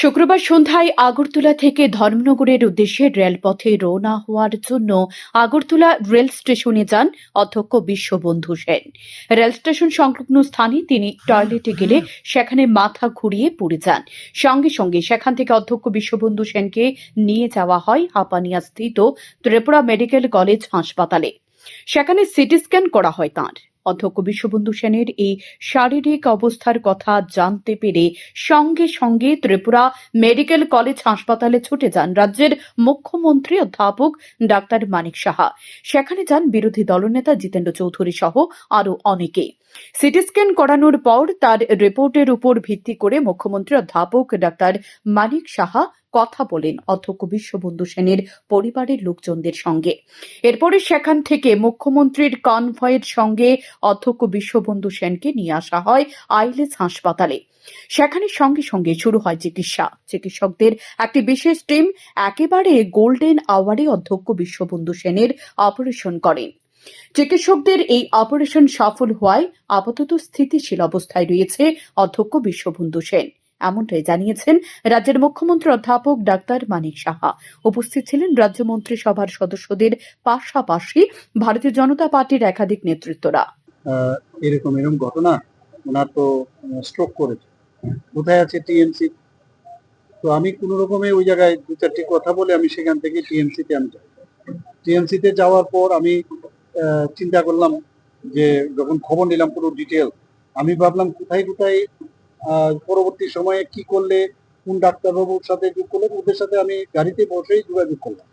শুক্রবার সন্ধ্যায় আগরতলা থেকে ধর্মনগরের উদ্দেশ্যে রেলপথে রওনা হওয়ার জন্য আগরতলা রেল স্টেশনে যান অধ্যক্ষ বিশ্ববন্ধু সেন। রেল স্টেশন সংলগ্ন স্থানে তিনি টয়লেটে গেলে সেখানে মাথা ঘুরিয়ে পড়ে যান। সঙ্গে সঙ্গে সেখান থেকে অধ্যক্ষ বিশ্ববন্ধু সেনকে নিয়ে যাওয়া হয় হাপানিয়া স্থিত ত্রিপুরা মেডিকেল কলেজ হাসপাতালে। সেখানে সিটি স্ক্যান করা হয় তাঁর। অধ্যক্ষ বিশ্ববন্ধু সেনের এই শারীরিক অবস্থার কথা জানতে পেরে সঙ্গে সঙ্গে ত্রিপুরা মেডিকেল কলেজ হাসপাতালে ছুটে যান রাজ্যের মুখ্যমন্ত্রী অধ্যাপক ডাক্তার মানিক সাহা। সেখানে যান বিরোধী দলনেতা জিতেন্দ্র চৌধুরী সহ আরও অনেকে। সিটি স্ক্যান করানোর পর তার রিপোর্টের উপর ভিত্তি করে মুখ্যমন্ত্রী অধ্যাপক ডাক্তার মানিক সাহা কথা বলেন অধ্যক্ষ বিশ্ববন্ধু সেনের পরিবারের লোকজনদের সঙ্গে। এরপরে সেখান থেকে মুখ্যমন্ত্রীর কনভয়ের সঙ্গে অধ্যক্ষ বিশ্ববন্ধু সেনকে নিয়ে আসা হয় আইলেস হাসপাতালে। সেখানে সঙ্গে সঙ্গে শুরু হয় চিকিৎসা। চিকিৎসকদের একটি বিশেষ টিম একেবারে গোল্ডেন আওয়ারে অধ্যক্ষ বিশ্ববন্ধু সেনের অপারেশন করেন। চিকিৎসকদের এই অপারেশন সফল হওয়ায় আপাতত স্থিতিশীল অবস্থায় রয়েছে অধ্যক্ষ বিশ্ববন্ধু সেন। এমনটাই জানিয়েছেন রাজ্যের মুখ্যমন্ত্রী অধ্যাপক ডাক্তার মানিক সাহা। উপস্থিত ছিলেন রাজ্য মন্ত্রিসভার সদস্যদের পাশাপাশি ভারতীয় জনতা পার্টির একাধিক নেতৃত্বরা। এরকম এরকম ঘটনা ওনার তো স্ট্রোক করেছে। কোথায় আছে টিএমসি তো আমি কোনো রকমে ওই জায়গায় দু চারটি কথা বলে আমি সেখান থেকে টিএমসি তে আমি যাই। টিএমসি তে যাওয়ার পর আমি চিন্তা করলাম যে যখন খবর নিলাম পুরো ডিটেল আমি ভাবলাম কোথায় কোথায় পরবর্তী সময়ে কি করলে, কোন ডাক্তারবাবুর সাথে যোগ করলে ওদের সাথে আমি গাড়িতে বসেই যোগাযোগ করলাম।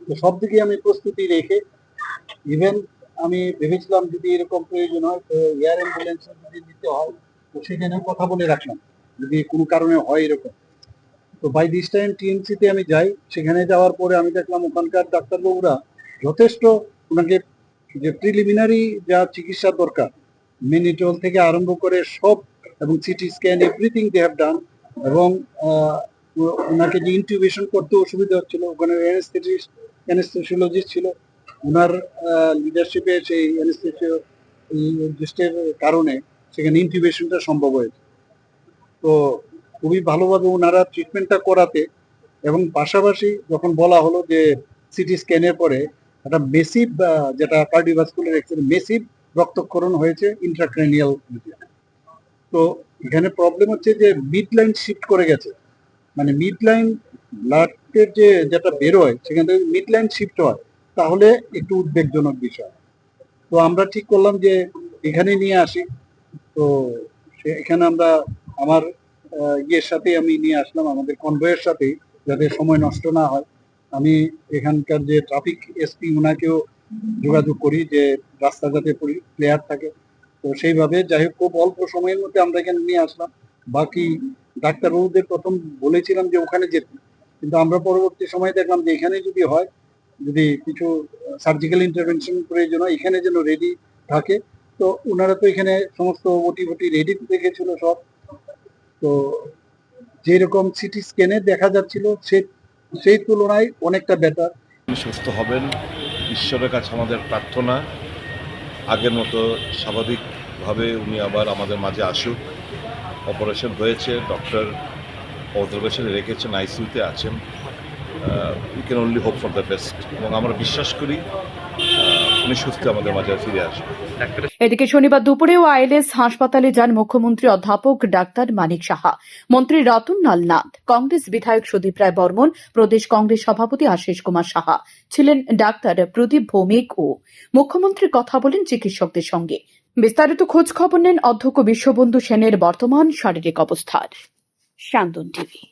তো সব দিকে আমি প্রস্তুতি রেখে ইভেন আমি ভেবেছিলাম যদি এরকম প্রয়োজন হয়, তো এয়ার অ্যাম্বুলেন্স যদি নিতে হয়, তো সেখানে কথা বলে রাখলাম, যদি কোনো কারণে হয় এরকম। তো বাই দিস টাইম টিএমসি তে আমি যাই, সেখানে যাওয়ার পরে আমি দেখলাম ওখানকার ডাক্তারবাবুরা যথেষ্ট ওনাকে যে প্রিলিমিনারি যা চিকিৎসা দরকার মিনিটল থেকে আরম্ভ করে সব এবং CT scan everything they have done এবং ওনাকে যে ইনটিউবেশন করতে অসুবিধা হচ্ছিল, ওখানে অ্যানেস্থেসিওলজিস্ট ছিল। ওনার লিডারশিপে সেই অ্যানেস্থেসিওলজিস্টের কারণে সেখানে ইনটিউবেশনটা সম্ভব হয়েছে। তো খুবই ভালোভাবে ওনারা ট্রিটমেন্টটা করাতে এবং পাশাপাশি যখন বলা হলো যে সিটি স্ক্যানের পরে একটা মেসিভ যেটা কার্ডিওভাস্কুলার এক্সিডেন্ট মেসিভ রক্তক্ষরণ হয়েছে ইন্ট্রাক্রেনিয়াল তো এখানে প্রবলেম হচ্ছে যে মিড লাইন শিফট করে গেছে। মানে মিড লাইন ব্লাডের যে যেটা বেরোয়, সেখান থেকে মিড লাইন শিফট হয়। তাহলে একটু উদ্বেগজনক বিষয়। তো আমরা ঠিক করলাম যে এখানে নিয়ে আসি। তো সে- এখানে আমরা আমার ইয়ের সাথে আমি নিয়ে আসলাম, আমাদের কনভয়ের সাথে যাতে সময় নষ্ট না হয়। আমি এখানকার যে ট্রাফিক এসপি ওনাকেও যোগাযোগ করি যে রাস্তা যাতে ক্লিয়ার থাকে। তো সেইভাবে যাই হোক, খুব অল্প সময়ের মধ্যে আমরা এখানে নিয়ে আসলাম। বাকি ডাক্তারবাবুদের প্রথম বলেছিলাম যে ওখানে যেতে। কিন্তু আমরা পরবর্তী সময় দেখলাম যে এখানে যদি হয়, যদি কিছু সার্জিক্যাল ইন্টারভেনশন প্রয়োজন হয়, এখানে যেন রেডি থাকে। তো ওনারা তো এখানে সমস্ত ওটি ফটি রেডি রেখেছিল সব। তো যেরকম সিটি স্ক্যানে দেখা যাচ্ছিল, সে, সেই তুলনায় অনেকটা বেটার সুস্থ হবেন, ঈশ্বরের কাছে আমাদের প্রার্থনা। আগের মতো স্বাভাবিকভাবে উনি আবার আমাদের মাঝে আসুক। অপারেশন হয়েছে ডক্টর অবজারভেশনে রেখেছেন আইসিইউতে আছেন। We can only hope for the best এবং আমরা বিশ্বাস করি আসবেন। এদিকে শনিবার দুপুরেও আইএলএস হাসপাতালে যান মুখ্যমন্ত্রী অধ্যাপক ডাক্তার মানিক সাহা। মন্ত্রী রতন লাল নাথ, কংগ্রেস বিধায়ক সুদীপ রায় বর্মন, প্রদেশ কংগ্রেস সভাপতি আশিস কুমার সাহা ছিলেন ডাক্তার প্রদীপ ভৌমিক ও। মুখ্যমন্ত্রী কথা বলেন চিকিৎসকদের সঙ্গে। বিস্তারিত খোঁজ খবর নেন অধ্যক্ষ বিশ্ববন্ধু সেনের বর্তমান শারীরিক অবস্থার শান্তন টিভি।